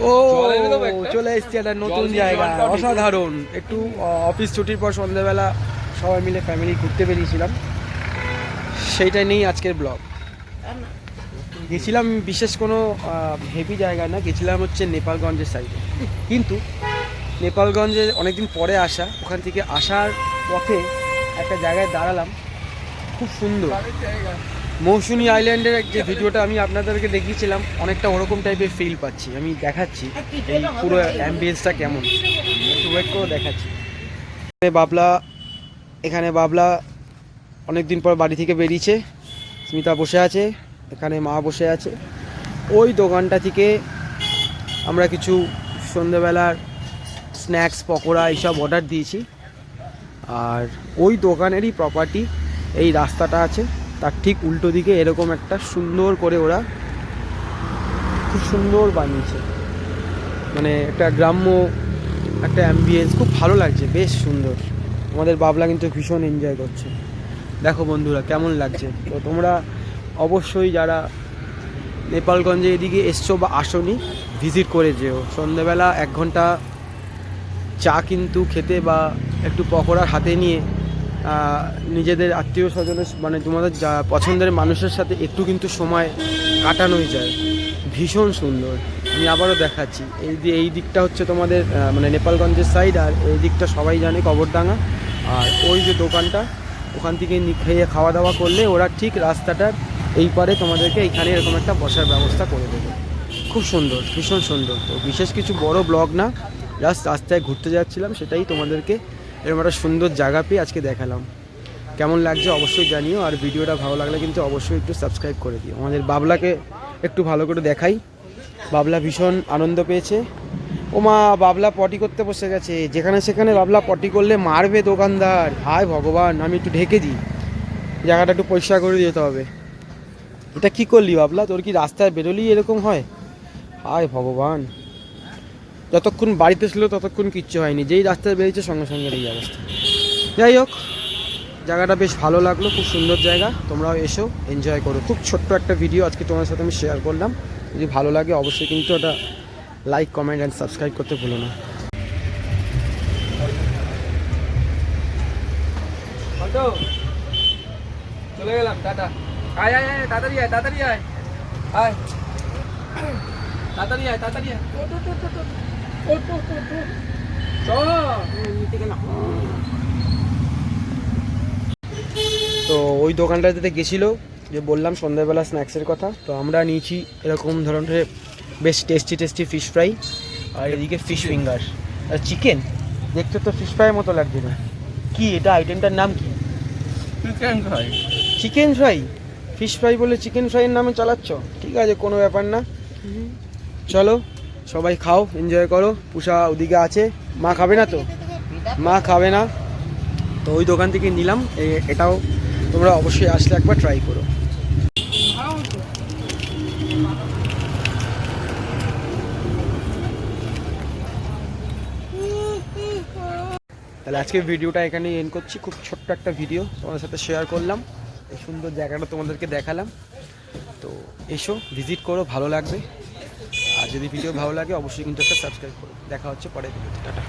ও? চলে এসছি একটা নতুন জায়গা। অসাধারণ। একটু অফিস ছুটির পর সন্ধ্যাবেলা সবাই মিলে ফ্যামিলি ঘুরতে বেরিয়েছিলাম। সেইটাই নেই আজকের ব্লগ গেছিলাম বিশেষ কোনো হেভি জায়গা না গেছিলাম হচ্ছে নেপালগঞ্জের সাইডে কিন্তু নেপালগঞ্জে অনেকদিন পরে আসা ওখান থেকে আসার পথে একটা জায়গায় দাঁড়ালাম। খুব সুন্দর। মৌসুমি আইল্যান্ডের যে ভিডিওটা আমি আপনাদেরকে দেখিয়েছিলাম, অনেকটা ওরকম টাইপের ফিল পাচ্ছি। আমি দেখাচ্ছি এই পুরো অ্যাম্বিয়েন্সটা কেমন। একটু ওয়েট করে দেখাচ্ছি। এখানে বাবলা এখানে বাবলা অনেক দিন পর বাড়ি থেকে বেরিয়েছে। স্মিতা বসে আছে, এখানে মা বসে আছে। ওই দোকানটা থেকে আমরা কিছু সন্ধ্যেবেলার স্ন্যাক্স পকোড়া এইসব অর্ডার দিয়েছি। আর ওই দোকানেরই প্রপার্টি এই রাস্তাটা আছে। তার ঠিক উল্টো দিকে এরকম একটা সুন্দর করে ওরা খুব সুন্দর বানিয়েছে। মানে একটা গ্রাম্য একটা অ্যাম্বিয়েন্স খুব ভালো লাগছে, বেশ সুন্দর। আমাদের বাবলা কিন্তু ভীষণ এনজয় করছে। দেখো বন্ধুরা, কেমন লাগছে? তো তোমরা অবশ্যই যারা নেপালগঞ্জে এদিকে এসছো বা আসনি ভিজিট করে যেও। সন্ধ্যেবেলা এক ঘণ্টা চা কিন্তু খেতে বা একটু পকোড়া হাতে নিয়ে নিজেদের আত্মীয় স্বজনের মানে তোমাদের যা পছন্দের মানুষের সাথে একটু কিন্তু সময় কাটানোই যায়। ভীষণ সুন্দর। আমি আবারও দেখাচ্ছি। এই এই দিকটা হচ্ছে তোমাদের মানে নেপালগঞ্জের সাইড আর এই দিকটা সবাই জানে, কবরডাঙ্গা। আর ওই যে দোকানটা, ওখান থেকে খেয়ে খাওয়া দাওয়া করলে ওরা ঠিক রাস্তাটার এই পারে তোমাদেরকে এইখানে এরকম একটা বসার ব্যবস্থা করে দেবে। খুব সুন্দর, ভীষণ সুন্দর। তো বিশেষ কিছু বড় ব্লগ না জাস্ট রাস্তায় ঘুরতে যাচ্ছিলাম, সেটাই তোমাদেরকে এরকম একটা সুন্দর জায়গা পেয়ে আজকে দেখালাম। কেমন লাগছে অবশ্যই জানিও, আর ভিডিওটা ভালো লাগলে কিন্তু অবশ্যই একটু সাবস্ক্রাইব করে দিও। আমাদের বাবলাকে একটু ভালো করে দেখাই। বাবলা ভীষণ আনন্দ পেয়েছে। ও মা বাবলা পটি করতে বসে গেছে। যেখানে সেখানে বাবলা পটি করলে মারবে দোকানদার। হায় ভগবান, আমি একটু ঢেকে দিই। জায়গাটা একটু পরিষ্কার করে দিতে হবে। এটা কি করলি বাবলা? তোর কি রাস্তায় বেরোলি এরকম হয়? হায় ভগবান। যতক্ষণ বাড়িতে ছিল ততক্ষণ কিচ্ছু হয়নি। যেই রাস্তায় বেরিয়েছে সঙ্গে সঙ্গে এই অবস্থা। যাই হোক, জায়গাটা বেশ ভালো লাগল, খুব সুন্দর জায়গা। তোমরাও এসো এনজয় করো। খুব ছোট্ট একটা ভিডিও আজকে তোমার সাথে আমি শেয়ার করলাম। যদি ভালো লাগে অবশ্যই কিন্তু ওটা লাইক কমেন্ট অ্যান্ড সাবস্ক্রাইব করতে ভুলো না। চলে গেলাম, টাটা। আয় আয় আয়, তাড়াতাড়ি আয় তাড়াতাড়ি আয়। আয়, তাড়াতাড়ি আয়। তো ওই দোকানটাতে গেছিল যে বললাম সন্ধ্যাবেলা স্ন্যাক্সের কথা তো আমরা নিয়েছি এরকম ধরনের বেশ টেস্টি টেস্টি ফিশ ফ্রাই আর এদিকে ফিশ ফিঙ্গার আর চিকেন দেখতে তো ফিশ ফ্রাইয়ের মতো লাগছে না। কি এটা আইটেমটার নাম কি? Chicken fry chicken fry fish fry বলে চিকেন ফ্রাইয়ের নামে চালাচ্ছ? ঠিক আছে কোনো ব্যাপার না। চলো সবাই খাও এনজয় করো। পুষা ওদিকে আছে। মা খাবে না তো? মা খাবে না। তো ওই দোকান থেকে নিলাম। এটাও তোমরা অবশ্যই আসলে একবার ট্রাই করো। তাহলে আজকের ভিডিওটা এখানে এন্ড করছি। খুব ছোট্ট একটা ভিডিও। তোমাদের সাথে শেয়ার করলাম। এই সুন্দর জায়গাটা তোমাদেরকে দেখালাম। তো এসো ভিজিট করো, ভালো লাগবে। আর যদি ভিডিও ভালো লাগে, অবশ্যই কিন্তু একটা সাবস্ক্রাইব করো। দেখা হচ্ছে পরের ভিডিওতে টাটা।